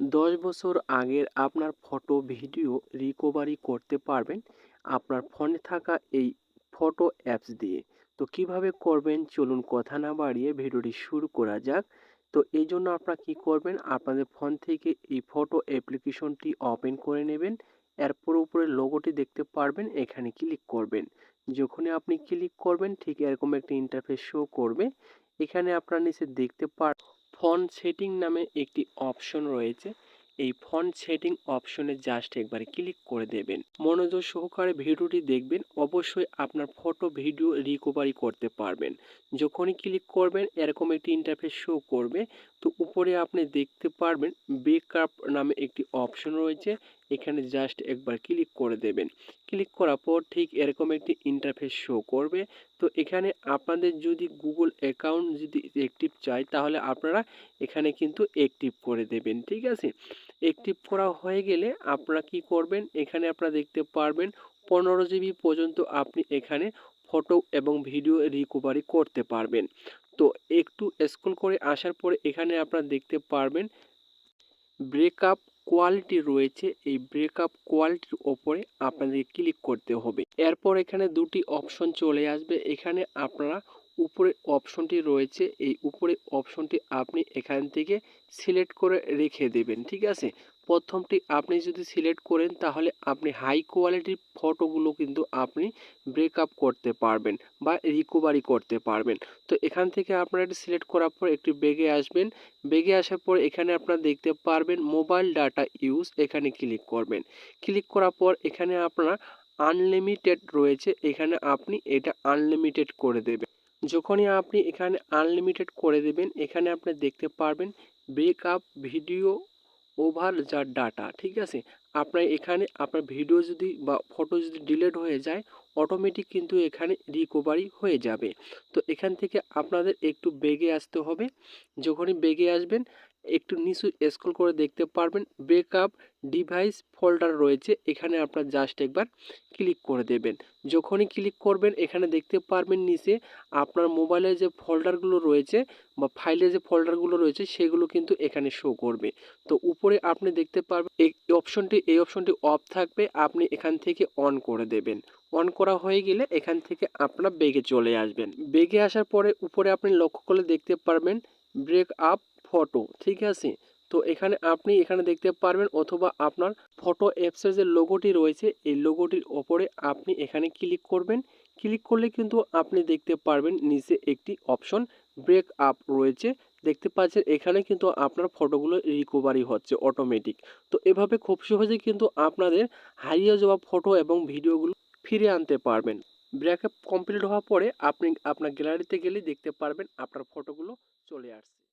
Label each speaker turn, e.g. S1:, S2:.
S1: দশ বছর আগের আপনার ফটো, ভিডিও রিকভারি করতে পারবেন আপনার ফোনে থাকা এই ফটো অ্যাপস দিয়ে। তো কীভাবে করবেন? চলুন কথা না বাড়িয়ে ভিডিওটি শুরু করা যাক। তো এই জন্য আপনারা কী করবেন? আপনাদের ফোন থেকে এই ফটো অ্যাপ্লিকেশনটি ওপেন করে নেবেন। এরপর উপরে লোগোটি দেখতে পারবেন, এখানে ক্লিক করবেন। যখনই আপনি ক্লিক করবেন, ঠিক এরকম একটা ইন্টারফেস শো করবে। এখানে আপনার নিচে দেখতে পার ফোন সেটিং নামে একটি অপশন রয়েছে। এই ফোন সেটিং অপশনে জাস্ট একবার ক্লিক করে দেবেন। মনোযোগ সহকারে ভিডিওটি দেখবেন। অবশ্যই আপনার ফটো, ভিডিও রিকভারি করতে পারবেন। যখনই ক্লিক করবেন, এরকম একটি ইন্টারফেস শো করবে। তো উপরে আপনি দেখতে পারবেন বেকআপ নামে একটি অপশন রয়েছে। এখানে জাস্ট একবার ক্লিক করে দেবেন। ক্লিক করার পর ঠিক এরকম একটি ইন্টারফেস শো করবে। তো এখানে আপনাদের যদি গুগল অ্যাকাউন্ট যদি অ্যাক্টিভ চাই তাহলে আপনারা এখানে কিন্তু অ্যাক্টিভ করে দেবেন, ঠিক আছে? অ্যাক্টিভ করা হয়ে গেলে আপনারা কি করবেন? এখানে আপনারা দেখতে পারবেন পনেরো জিবি পর্যন্ত আপনি এখানে ফটো এবং ভিডিও রিকভারি করতে পারবেন। তো একটু স্ক্রল করে আসার পরে এখানে আপনারা দেখতে পারবেন ব্রেকআপ কোয়ালিটি রয়েছে, এই ব্রেকআপ কোয়ালিটির ওপরে আপনাদের ক্লিক করতে হবে। এরপর এখানে দুটি অপশন চলে আসবে। এখানে আপনারা উপরে অপশনটি রয়েছে, এই উপরে অপশনটি আপনি এখান থেকে সিলেক্ট করে রেখে দেবেন, ঠিক আছে? প্রথমটি আপনি যদি সিলেক্ট করেন, তাহলে আপনি হাই কোয়ালিটির ফটোগুলো কিন্তু আপনি ব্রেকআপ করতে পারবেন বা রিকভারি করতে পারবেন। তো এখান থেকে আপনারা এটি সিলেক্ট করার পর একটি বেগে আসবেন। বেগে আসার পর এখানে আপনারা দেখতে পারবেন মোবাইল ডাটা ইউজ এখানে ক্লিক করবেন। ক্লিক করার পর এখানে আপনারা আনলিমিটেড রয়েছে, এখানে আপনি এটা আনলিমিটেড করে দেবেন। যখনই আপনি এখানে আনলিমিটেড করে দেবেন, এখানে আপনি দেখতে পারবেন ব্রেকআপ ভিডিও ওভার যা ডাটা ঠিক আছে? আপনার এখানে আপনার ভিডিও যদি বা ফটো যদি ডিলেট হয়ে যায় অটোমেটিক কিন্তু এখানে রিকভারি হয়ে যাবে। তো এখান থেকে আপনাদের একটু বেগে আসতে হবে। যখনই বেগে আসবেন একটু নিচু স্ক্রল করে দেখতে পারবেন। ব্রেকআপ ডিভাইস ফোল্ডার রয়েছে। এখানে আপনার জাস্ট একবার ক্লিক করে দেবেন। যখনই ক্লিক করবেন, এখানে দেখতে পারবেন নিচে আপনার মোবাইলে যে ফোল্ডারগুলো রয়েছে বা ফাইলে যে ফোল্ডারগুলো রয়েছে, সেগুলো কিন্তু এখানে শো করবে। তো উপরে আপনি দেখতে পারবেন, এই অপশনটি এই অপশনটি অফ থাকবে। আপনি এখান থেকে অন করে দেবেন। অন করা হয়ে গেলে এখান থেকে আপনার বেগে চলে আসবেন। বেগে আসার পরে উপরে আপনি লক্ষ্য করলে দেখতে পারবেন ব্রেক আপ ফটো ঠিক আছে? তো এখানে আপনি এখানে দেখতে পারবেন অথবা আপনার ফটো অ্যাপসের যে লোগোটি রয়েছে, এই লোগোটির ওপরে আপনি এখানে ক্লিক করবেন। ক্লিক করলে কিন্তু আপনি দেখতে পারবেন নিচে একটি অপশন ব্রেক আপ রয়েছে। দেখতে পাচ্ছেন এখানে কিন্তু আপনার ফটোগুলো রিকভারি হচ্ছে অটোমেটিক তো এভাবে খুব সহজেই কিন্তু আপনাদের হারিয়ে যাওয়া ফটো এবং ভিডিওগুলো ফিরে আনতে পারবেন। ব্রেকআপ কমপ্লিট হওয়ার পরে আপনি আপনার গ্যালারিতে গেলে দেখতে পারবেন আপনার ফটোগুলো চলে আসছে।